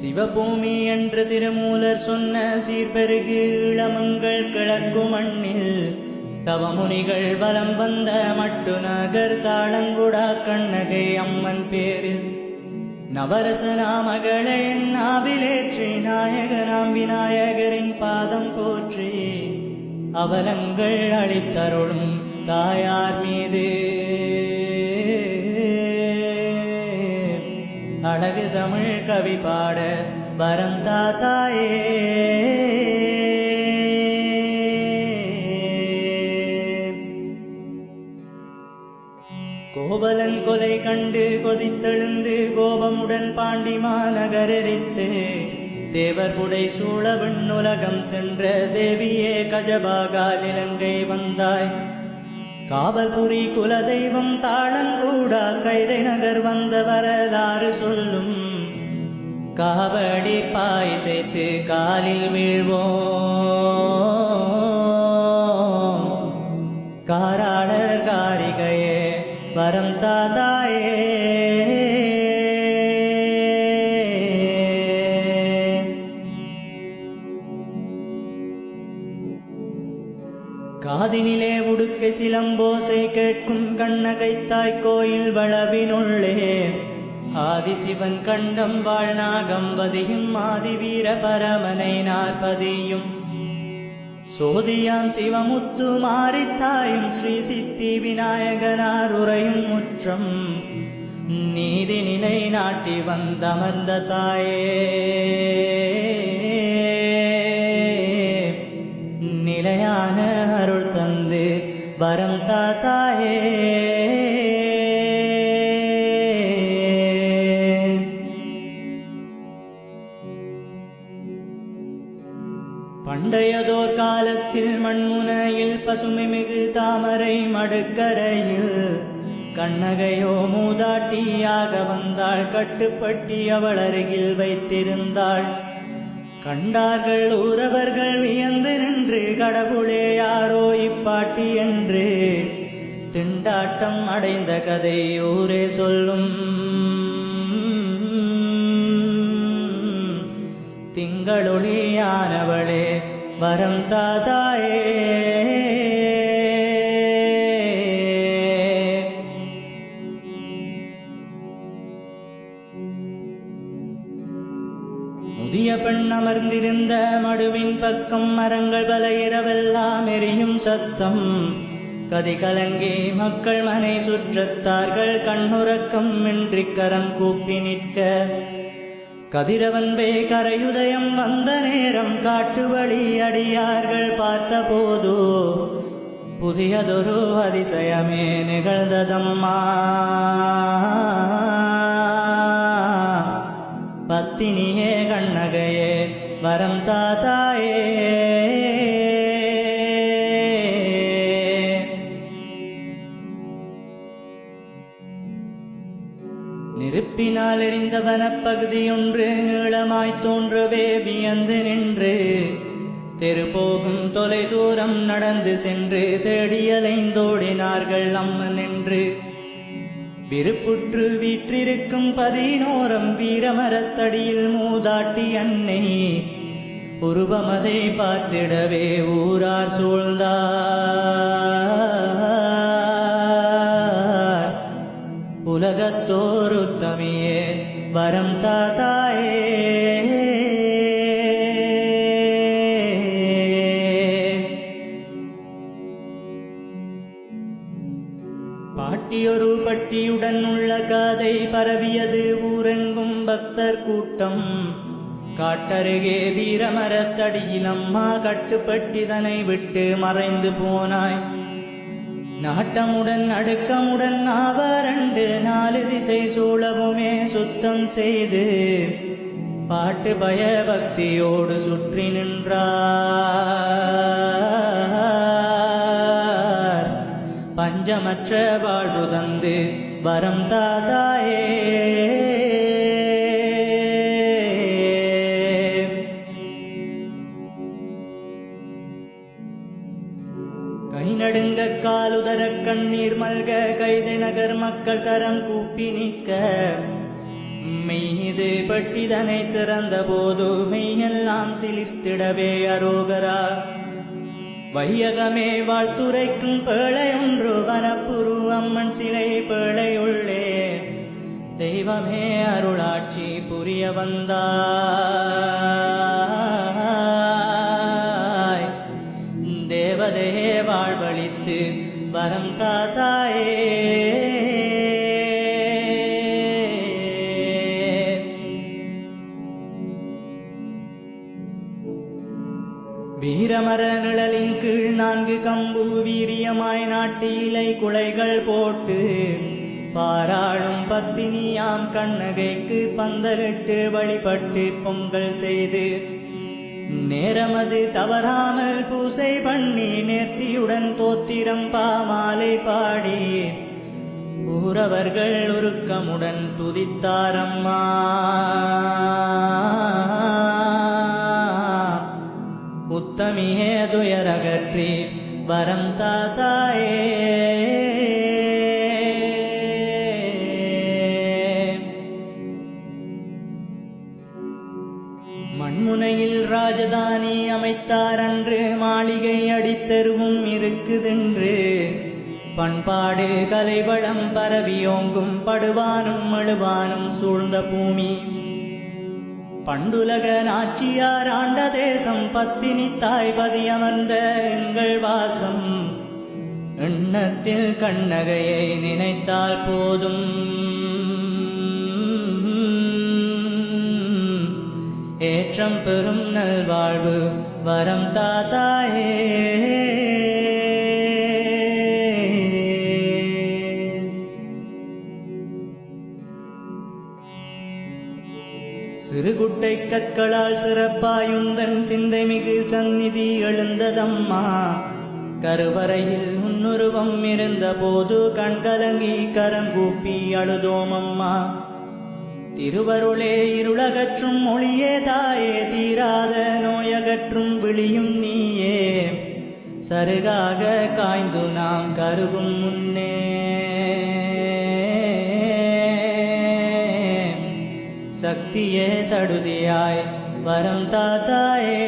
சிவபூமி என்று திருமூலர் சொன்ன சீர்பெருகு இளமங்கள் கிழக்கும் மண்ணில் தவமுனிகள் வலம் வந்த மட்டு நகர் தாளங்குடா கண்ணகை அம்மன் பேரில். நவரச நாமகளை நாவிலேற்றி நாயகனாம் விநாயகரின் பாதம் போற்றி அவலங்கள் அளித்தருளும் தாயார் மீது. அழகு தமிழ் கவி பாட வரம் தாத்தாயே. கோவலன் கொலை கண்டு கொதித்தெழுந்து கோபமுடன் பாண்டி மாநகரெரித்து தேவர் புடை சூழ விண்ணுலகம் சென்ற தேவியே கஜபாகால் இலங்கை வந்தாய். காவல்புரி குலதெய்வம் தாளங்கூடா கைதை நகர் வந்த வரலாறு சொல்லும். காவடி பாய் சேர்த்து காலில் வீழ்வோம். காராளர் காரிகையே வரம் தாதாயே. நிற்கும் கேட்கும் கண்ணகை தாய் கோயில் வளவினுள்ளே. ஆதிசிவன் கண்டம் வாழ்நாகம் பதியும் ஆதி வீர பரமனை நாற்பதியும். சோதியாம் சிவமுத்து மாறித்தாயும் ஸ்ரீ சித்தி விநாயகனார் உரையும் முற்றம். நீதி நிலை நாட்டி வந்தமர்ந்த தாயே. வரம் தாத்தாயே பண்டையதோர் காலத்தில் மண்முனையில் பசுமை மிகு தாமரை மடுக்கரையில் கண்ணகையோ மூதாட்டியாக வந்தாள் கட்டுப்பட்டி அவள் அருகில் வைத்திருந்தாள். கண்டார்கள் உறவர்கள் வியந்து நின்று கடவுளே யாரோ இப்பாட்டி என்று திண்டாட்டம் அடைந்த கதை ஊரே சொல்லும். திங்களொளியானவளே வரம் தாதாயே முதிய பெண் அமர்ந்திருந்த மடுவின் பக்கம் மரங்கள் பல இரவெல்லாம் எரியும் சத்தம். கதி கலங்கி மக்கள் மனை சுற்றத்தார்கள் கண்ணுறக்கம் இன்றி கரம் கூப்பி நிற்க. கதிரவன் வே கரையுதயம் வந்த நேரம் காட்டு வழி அடியார்கள் பார்த்தபோது புதியதொரு அதிசயமே நிகழ்ந்ததம்மா. பத்தினியே கண்ணகையே வரம் தாத்தாயே நெருப்பினால் எரிந்த வனப்பகுதியொன்று நீளமாய் தோன்றவே வியந்து நின்று தெரு போகும் தொலை தூரம் நடந்து சென்று தேடியலைந்தோடினார்கள் அம்மன் என்று விருப்புற்று வீற்றிருக்கும் பதினோரம் வீரமரத்தடியில் மூதாட்டி அன்னை. உருவமதை பார்த்திடவே ஊரார் சூழ்ந்தார். உலகத்தோருத்தமியே வரம் தாத்தாயே. பாட்டியொரு பட்டியுடன் உள்ள காதை பரவியது ஊரெங்கும் பக்தர் கூட்டம். காட்டருகே வீரமரத்தடியில் அம்மா கட்டுப்பட்டிதனை விட்டு மறைந்து போனாய். நாட்டமுடன் அடுக்கமுடன் ஆவரண்டு நாலு திசை சூழவுமே சுத்தம் செய்து பாட்டு பய பக்தியோடு சுற்றி நின்றார். பஞ்சமற்ற வாழ்வு தந்து வரம் தாதாயே. கை நடுங்க காலுதர கண்ணீர் மல்க கைதை நகர் மக்கள் கரம் கூப்பி நிற்க. மெய்து பட்டிதனை திறந்த போது மெய்யெல்லாம் சிலிர்த்திடவே அரோகரா. வையகமே வாழ்த்துரைக்கும் பேழை ஒன்று வனப்புரு அம்மன் சிலை பேழையுள்ளே. தெய்வமே அருளாட்சி புரிய வந்தார். மர நிழலின் கீழ் நான்கு கம்பு வீரியமாய் நாட்டி இலை குலைகள் போட்டு பாராளும் பத்தினியாம் கண்ணகைக்கு பந்தலிட்டு வழிபட்டு பொங்கல் செய்து. நேரமது தவறாமல் பூசை பண்ணி நேர்த்தியுடன் தோத்திரம் பாமாலை பாடி. ஊரவர்கள் உருக்கமுடன் துதித்தாரம்மா. உத்தமியே துயரகற்றி வரம் தாத்தாயே. மண்முனையில் ராஜதானி அமைத்தார் அன்று மாளிகை அடித்தெருவும் இருக்குதென்று. பண்பாடு கலைவளம் பரவியோங்கும் படுவானும் அழுவானும் சூழ்ந்த பூமி. பண்டுலக நாச்சியார் ஆண்ட தேசம் பத்தினி தாய் பதியமர்ந்த எங்கள் வாசம். எண்ணத்தில் கண்ணகையை நினைத்தால் போதும். ஏற்றம் பெறும் நல்வாழ்வு வரம் தாத்தாயே. கற்களால் சிறப்பாயுந்தன் சிந்தை மிகு சந்நிதி எழுந்ததம்மா. கருவறையில் உன்னுருவம் இருந்த போது கண்கலங்கி கரங்கூப்பி அழுதோமம்மா. திருவருளே இருளகற்றும் மொழியே தாயே தீராத நோயகற்றும் விழியும் நீயே. சருகாக காய்ந்து நாம் கருகும் முன் சக்தியே சடுதியாய் வரம் தாத்தாயே.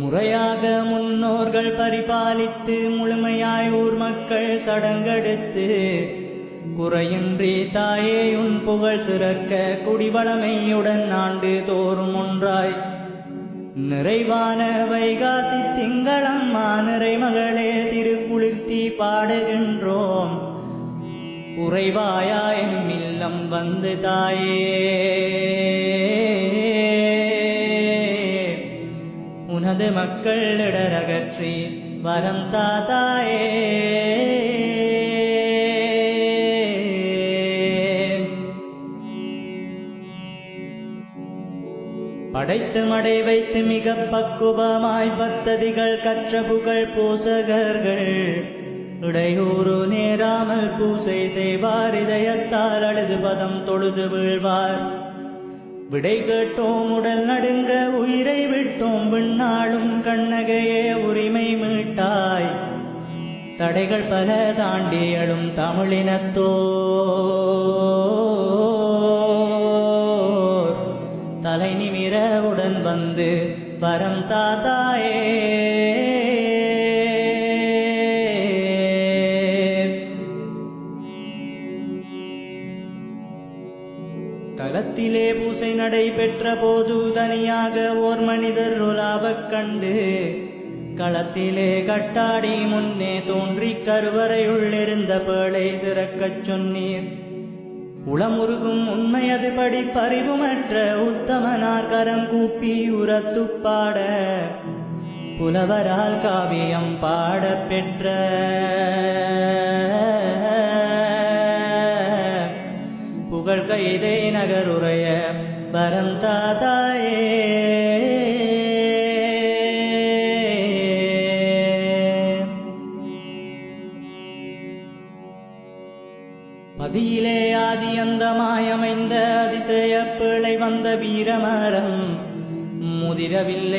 முறையாக முன்னோர்கள் பரிபாலித்து முழுமையாய் ஊர் மக்கள் சடங்கெடுத்து குறையின்றி தாயே உன் புகழ் சிறக்க குடிவளமையுடன் ஆண்டு தோறும் ஒன்றாய் நிறைவான வைகாசி திங்களம்மா நிறைமகளே திருக்குளிர்த்தி பாடுகின்றோம். உறைவாயா என் இல்லம் வந்து தாயே. உனது மக்கள் இடரகற்றி வரம் தாதாயே படைத்து மடை வைத்து மிக பக்குவமாய் பத்ததிகள் கற்ற புகழ் பூசகர்கள். இடையூறு நேராமல் பூசை செய்வார் இதயத்தால் அழுது பதம் தொழுது வீழ்வார். விடை கேட்டோம் உடல் நடுங்க உயிரை விட்டோம் விண்ணாளும் கண்ணகையே உரிமை மீட்டாய். தடைகள் பல தாண்டி எழும் தமிழினத்தோர் வந்து வரம் தாத்தாயே. தலத்திலே பூசை நடைபெற்ற போது தனியாக ஓர் மனிதர் உலாவக் கண்டு களத்திலே கட்டாடி முன்னே தோன்றி கருவறையுள்ளிருந்த பேழை திறக்கச் சொன்னீர். உளமுருகும் உண்மை அது படி பறிவுமற்ற உத்தமனார் கரம் கூப்பி உரத்துப் பாட. புலவரால் காவியம் பாட பெற்ற. புகழ் கைதை நகருடைய வரம் தாதாயே. அதிசய பிழை வந்த வீரமரம். முதிரவில்லை